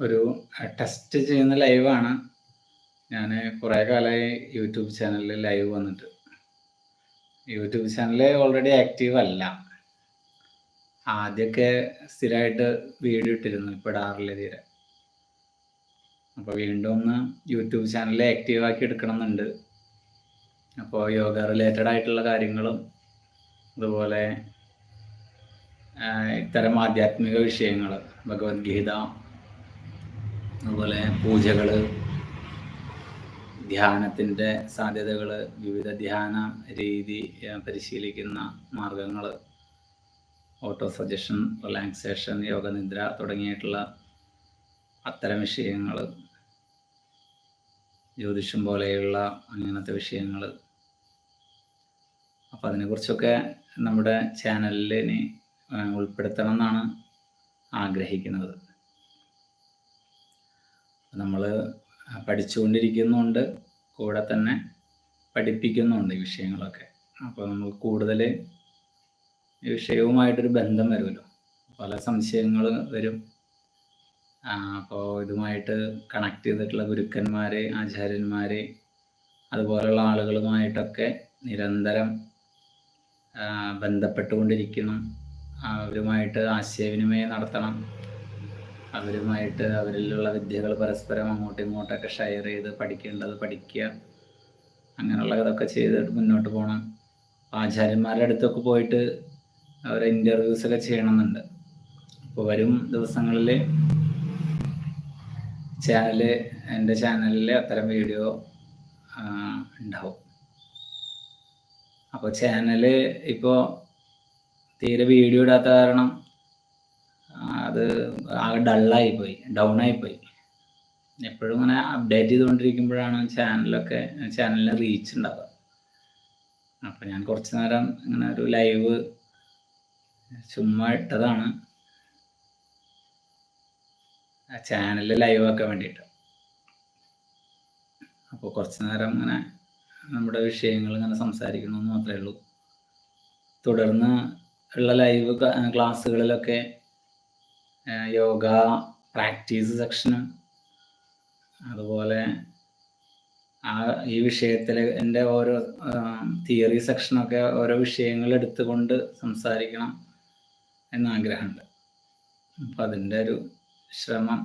ഒരു ടെസ്റ്റ് ചെയ്യുന്ന ലൈവാണ് ഞാൻ കുറേ കാലമായി യൂട്യൂബ് ചാനലിൽ ലൈവ് വന്നിട്ട്. യൂട്യൂബ് ചാനൽ ഓൾറെഡി ആക്റ്റീവ് അല്ല. ആദ്യമൊക്കെ സ്ഥിരമായിട്ട് വീഡിയോ ഇട്ടിരുന്നു ഇപ്പോൾ ഇടാറില്ല തീരെ. അപ്പോൾ വീണ്ടും ഒന്ന് യൂട്യൂബ് ചാനൽ ആക്റ്റീവ് ആക്കി എടുക്കണം എന്നുണ്ട് അപ്പോൾ യോഗ റിലേറ്റഡ് ആയിട്ടുള്ള കാര്യങ്ങളും അതുപോലെ ഇത്തരം ആധ്യാത്മിക വിഷയങ്ങൾ ഭഗവത്ഗീത അതുപോലെ പൂജകൾ ധ്യാനത്തിന്റെ സാധ്യതകൾ വിവിധ ധ്യാന രീതി പരിശീലിക്കുന്ന മാർഗങ്ങൾ ഓട്ടോ സജഷൻ റിലാക്സേഷൻ യോഗനിദ്ര തുടങ്ങിയിട്ടുള്ള അത്തരം വിഷയങ്ങൾ ജ്യോതിഷം പോലെയുള്ള അങ്ങനത്തെ വിഷയങ്ങൾ അപ്പം അതിനെക്കുറിച്ചൊക്കെ നമ്മുടെ ചാനലിൽ ഇനി ഉൾപ്പെടുത്തണം എന്നാണ് ആഗ്രഹിക്കുന്നത്. നമ്മൾ പഠിച്ചുകൊണ്ടിരിക്കുന്നുണ്ട്. കൂടെ തന്നെ പഠിപ്പിക്കുന്നുണ്ട് ഈ വിഷയങ്ങളൊക്കെ. അപ്പോൾ നമ്മൾ കൂടുതൽ ഈ വിഷയവുമായിട്ടൊരു ബന്ധം വരുമല്ലോ. പല സംശയങ്ങൾ വരും. അപ്പോൾ ഇതുമായിട്ട് കണക്ട് ചെയ്തിട്ടുള്ള ഗുരുക്കന്മാർ ആചാര്യന്മാർ അതുപോലെയുള്ള ആളുകളുമായിട്ടൊക്കെ നിരന്തരം ബന്ധപ്പെട്ടുകൊണ്ടിരിക്കണം. അവരുമായിട്ട് ആശയവിനിമയം നടത്തണം. അവരുമായിട്ട് അവരിലുള്ള വിദ്യകൾ പരസ്പരം അങ്ങോട്ടും ഇങ്ങോട്ടൊക്കെ ഷെയർ ചെയ്ത് പഠിക്കേണ്ടത് പഠിക്കുക. അങ്ങനെയുള്ള ഇതൊക്കെ മുന്നോട്ട് പോകണം ആചാര്യന്മാരുടെ അടുത്തൊക്കെ പോയിട്ട് അവരെ ഇന്റർവ്യൂസ് ഒക്കെ ചെയ്യണമെന്നുണ്ട്. അപ്പോൾ വരും ദിവസങ്ങളിൽ ചാനൽ എന്റെ ചാനലിൽ അത്തരം വീഡിയോ ഉണ്ടാവും. അപ്പോൾ ചാനൽ ഇപ്പോൾ തീരെ വീഡിയോ ഇടാത്ത കാരണം അത് ആകെ ഡള്ളായി പോയി ഡൗൺ ആയി പോയി എപ്പോഴും ഇങ്ങനെ അപ്ഡേറ്റ് ചെയ്തുകൊണ്ടിരിക്കുമ്പോഴാണ് ചാനലൊക്കെ ചാനലിന് റീച്ച് ഉണ്ടാവുക. അപ്പം ഞാൻ കുറച്ച് നേരം ഇങ്ങനെ ഒരു ലൈവ് ചുമ്മാ ഇട്ടതാണ്. ചാനലിൽ ലൈവ് ആക്കാൻ വേണ്ടിയിട്ട്. അപ്പോൾ കുറച്ച് നേരം ഇങ്ങനെ നമ്മുടെ വിഷയങ്ങൾ ഇങ്ങനെ സംസാരിക്കണമെന്ന് മാത്രമേ ഉള്ളൂ. തുടർന്ന് ഉള്ള ലൈവ് ക്ലാസ്സുകളിലൊക്കെ യോഗ പ്രാക്ടീസ് സെക്ഷനും അതുപോലെ ആ ഈ വിഷയത്തിൽ എന്റെ ഓരോ തിയറി സെക്ഷനൊക്കെ ഓരോ വിഷയങ്ങൾ എടുത്തുകൊണ്ട് സംസാരിക്കണം എന്ന ആഗ്രഹമുണ്ട് അപ്പം അതിന്റെ ഒരു ശ്രമം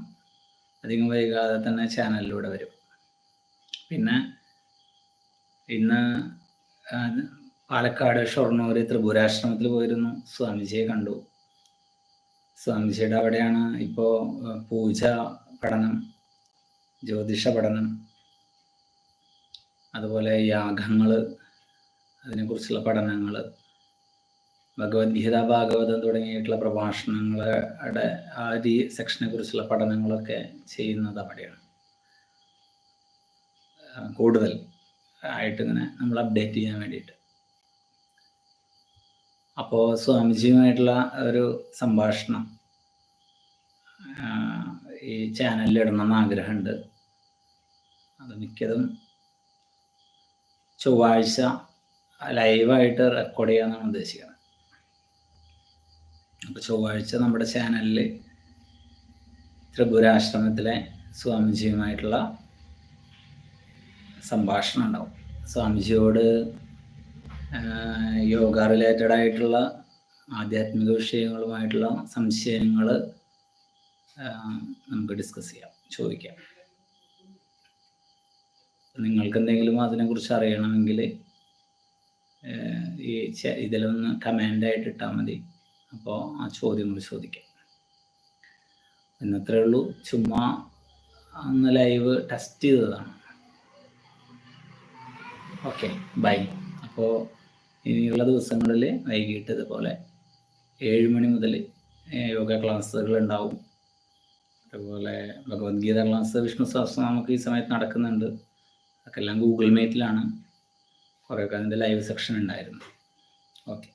അധികം വൈകാതെ തന്നെ ചാനലിലൂടെ വരും. പിന്നെ ഇന്ന് പാലക്കാട് ഷൊർണൂർ ത്രിപുരാശ്രമത്തിൽ പോയിരുന്നു. സ്വാമിജിയെ കണ്ടു. സ്വാമിജിയുടെ അവിടെയാണ് ഇപ്പോ പൂജ പഠനം ജ്യോതിഷ പഠനം അതുപോലെ യാഗങ്ങൾ അതിനെക്കുറിച്ചുള്ള പഠനങ്ങൾ ഭഗവത്ഗീത ഭാഗവതം തുടങ്ങിയിട്ടുള്ള പ്രഭാഷണങ്ങളുടെ ആ രീ സെക്ഷനെ കുറിച്ചുള്ള പഠനങ്ങളൊക്കെ ചെയ്യുന്നത് അവിടെയാണ്. കൂടുതൽ ആയിട്ട് ഇങ്ങനെ നമ്മൾ അപ്ഡേറ്റ് ചെയ്യാൻ വേണ്ടിയിട്ട്. അപ്പോൾ സ്വാമിജിയുമായിട്ടുള്ള ഒരു സംഭാഷണം ഈ ചാനലിൽ ഇടണം എന്ന് ആഗ്രഹമുണ്ട്. അത് മിക്കതും ചൊവ്വാഴ്ച ലൈവായിട്ട് റെക്കോർഡ് ചെയ്യാമെന്നാണ് ഉദ്ദേശിക്കുന്നത്. അപ്പോൾ ചൊവ്വാഴ്ച നമ്മുടെ ചാനലിൽ ത്രിപുരാശ്രമത്തിലെ സ്വാമിജിയുമായിട്ടുള്ള സംഭാഷണം ഉണ്ടാവും. സ്വാമിജിയോട് യോഗ റിലേറ്റഡ് ആയിട്ടുള്ള ആധ്യാത്മിക വിഷയങ്ങളുമായിട്ടുള്ള സംശയങ്ങൾ നമുക്ക് ഡിസ്കസ് ചെയ്യാം ചോദിക്കാം. നിങ്ങൾക്ക് എന്തെങ്കിലും അതിനെക്കുറിച്ച് അറിയണമെങ്കിൽ ഈ ഇതിലൊന്ന് കമാൻഡായിട്ട് ഇട്ടാൽ മതി. അപ്പോൾ ആ ചോദ്യങ്ങൾ ചോദിക്കാം. എന്നത്രേ ഉള്ളൂ. ചുമ്മാ അന്ന് ലൈവ് ടെസ്റ്റ് ചെയ്തതാണ്. ഓക്കെ ബൈ അപ്പോൾ ഇനിയുള്ള ദിവസങ്ങളിൽ വൈകിട്ട് ഇതുപോലെ ഏഴ് മണി മുതൽ യോഗ ക്ലാസ്സുകൾ ഉണ്ടാവും. അതുപോലെ ഭഗവത്ഗീത ക്ലാസ് വിഷ്ണു സഹസ്രം നമുക്ക് ഈ സമയത്ത് നടക്കുന്നുണ്ട്. അതൊക്കെ എല്ലാം ഗൂഗിൾ മീറ്റിലാണ്. കുറേയൊക്കെ അതിന്റെ ലൈവ് സെക്ഷൻ ഉണ്ടായിരുന്നു. ഓക്കെ.